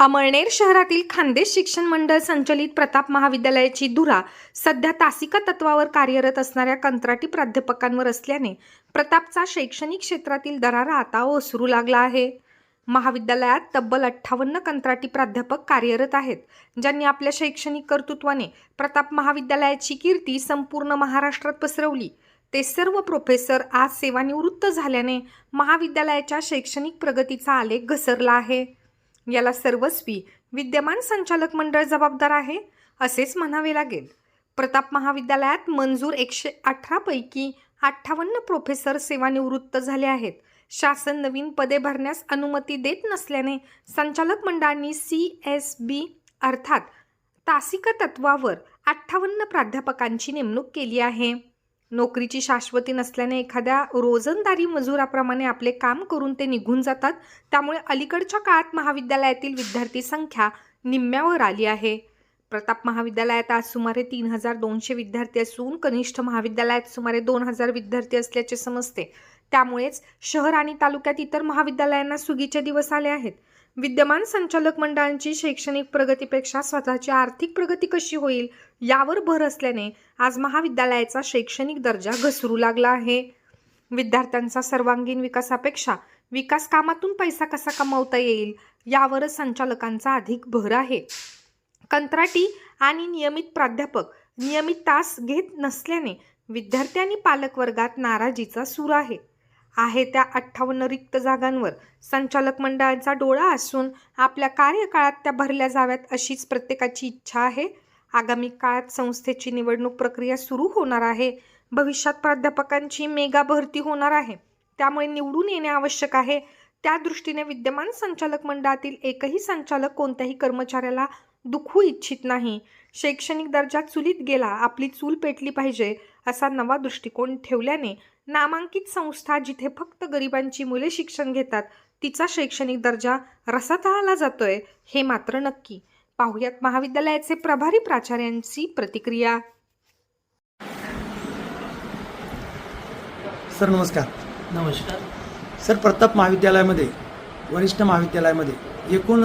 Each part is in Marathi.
अमळनेर शहरातील खानदेश शिक्षण मंडळ संचलित प्रताप महाविद्यालयाची धुरा सध्या तासिका तत्वावर कार्यरत असणाऱ्या कंत्राटी प्राध्यापकांवर असल्याने प्रतापचा शैक्षणिक क्षेत्रातील दरारा आता ओसरू लागला आहे. महाविद्यालयात तब्बल अठ्ठावन्न कंत्राटी प्राध्यापक कार्यरत आहेत ज्यांनी आपल्या शैक्षणिक कर्तृत्वाने प्रताप महाविद्यालयाची कीर्ती संपूर्ण महाराष्ट्रात पसरवली. ते सर्व प्रोफेसर आज सेवानिवृत्त झाल्याने महाविद्यालयाच्या शैक्षणिक प्रगतीचा आलेख घसरला आहे. याला सर्वस्वी विद्यमान संचालक मंडळ जबाबदार आहे असेच म्हणावे लागेल. प्रताप महाविद्यालयात मंजूर एकशे अठरापैकी अठ्ठावन्न प्रोफेसर सेवानिवृत्त झाले आहेत. शासन नवीन पदे भरण्यास अनुमती देत नसल्याने संचालक मंडळांनी सी एस बी अर्थात तासिका तत्वावर अठ्ठावन्न प्राध्यापकांची नेमणूक केली आहे. नोकरीची शाश्वती नसल्याने एखाद्या रोजंदारी मजुराप्रमाणे आपले काम करून ते निघून जातात. त्यामुळे अलीकडच्या काळात महाविद्यालयातील विद्यार्थी संख्या निम्म्यावर आली आहे. प्रताप महाविद्यालयात आज सुमारे तीन हजार दोनशे विद्यार्थी असून कनिष्ठ महाविद्यालयात सुमारे दोन हजार विद्यार्थी असल्याचे समजते. त्यामुळेच शहर आणि तालुक्यात इतर महाविद्यालयांना सुगीचे दिवस आले आहेत. विद्यमान संचालक मंडळांची शैक्षणिक प्रगतीपेक्षा स्वतःची आर्थिक प्रगती कशी होईल यावर भर असल्याने आज महाविद्यालयाचा शैक्षणिक दर्जा घसरू लागला आहे. विद्यार्थ्यांचा सर्वांगीण विकासापेक्षा विकास कामातून पैसा कसा कमावता येईल यावरच संचालकांचा अधिक भर आहे. कंत्राटी आणि नियमित प्राध्यापक नियमित तास घेत नसल्याने विद्यार्थी आणि पालक वर्गात नाराजीचा सूर आहे. आहे त्या अठ्ठावन्न रिक्त जागांवर. संचालक मंडळाचा डोळा असून आपल्या कार्यकाळात त्या भरल्या जाव्यात अशीच प्रत्येकाची इच्छा आहे. आगामी काळात संस्थेची निवडणूक प्रक्रिया सुरू होणार आहे. भविष्यात प्राध्यापकांची मेगा भरती होणार आहे. त्यामुळे निवडून येणे आवश्यक आहे. त्या दृष्टीने विद्यमान संचालक मंडळातील एकही संचालक कोणत्याही कर्मचाऱ्याला दुखवू इच्छित नाही. शैक्षणिक दर्जा चुलीत गेला आपली चूल पेटली पाहिजे असा नवा दृष्टिकोन ठेवल्याने नामांकित संस्था जिथे फक्त गरिबांची मुले शिक्षण घेतात तिचा शैक्षणिक दर्जा रसातळाला जातोय हे मात्र नक्की. पाहुयात महाविद्यालयाचे प्रभारी प्राचार्यांची प्रतिक्रिया. सर नमस्कार. नमस्कार. सर प्रताप महाविद्यालयामध्ये वरिष्ठ महाविद्यालयामध्ये एकूण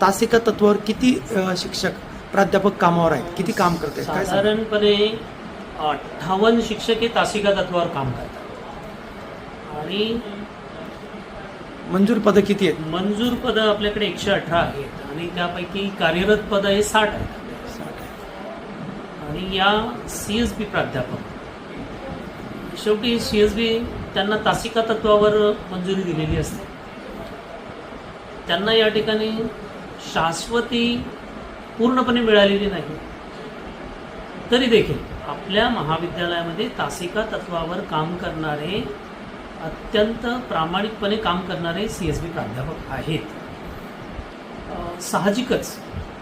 तासिका तत्वावर किती शिक्षक प्राध्यापक कामावर आहेत? किती काम करत आहेत काय? साधारणपणे अठ्ठावन्न शिक्षक हे तासिका तत्वावर काम करतात. आणि मंजूर पदं किती आहेत? मंजूर पदं आपल्याकडे एकशे अठरा आहेत. आणि त्यापैकी कार्यरत पदं हे साठ आहेत. आणि या सी एस बी प्राध्यापक शेवटी सी एस बी त्यांना तासिका तत्वावर मंजुरी दिलेली असते. त्यांना या ठिकाणी शाश्वती पूर्णपणे मिळालेली नाही. तरी देखील आपल्या महाविद्यालयामध्ये तासिका तत्वावर काम करणारे अत्यंत प्रामाणिकपणे काम करणारे सी एस बी प्राध्यापक आहेत. साहजिकच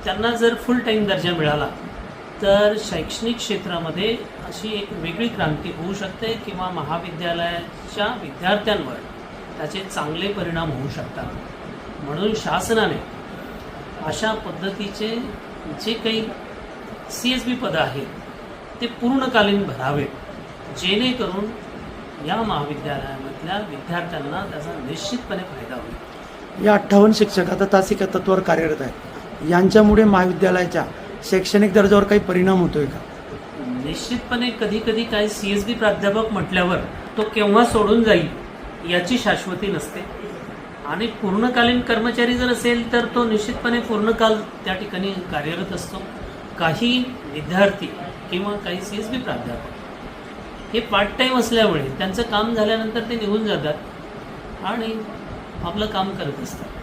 त्यांना जर फुल टाईम दर्जा मिळाला तर शैक्षणिक क्षेत्रामध्ये अशी एक वेगळी क्रांती होऊ शकते किंवा महाविद्यालयाच्या विद्यार्थ्यांवर त्याचे चांगले परिणाम होऊ शकतात. म्हणून शासनाने अशा पद्धतीचे जे काही सी एस बी पदं आहेत ते पूर्णकालीन भरावेत जेणेकरून या महाविद्यालयामधल्या विद्यार्थ्यांना त्याचा निश्चितपणे फायदा होईल. या अठ्ठावन्न शिक्षक आता तासिका तत्वावर कार्यरत आहेत. यांच्यामुळे महाविद्यालयाच्या शैक्षणिक दर्जावर काही परिणाम होतोय का? निश्चितपणे कधी कधी काय सी एस बी प्राध्यापक म्हटल्यावर तो केव्हा सोडून जाईल याची शाश्वती नसते. आणि पूर्णकालीन कर्मचारी जर असेल तर तो निश्चितपणे पूर्णकाल त्या ठिकाणी कार्यरत असतो. काही विद्यार्थी किंवा काही सी एस बी प्राध्यापक हे पार्ट टाईम असल्यामुळे त्यांचं काम झाल्यानंतर ते निघून जातात आणि आपलं काम करत असतात.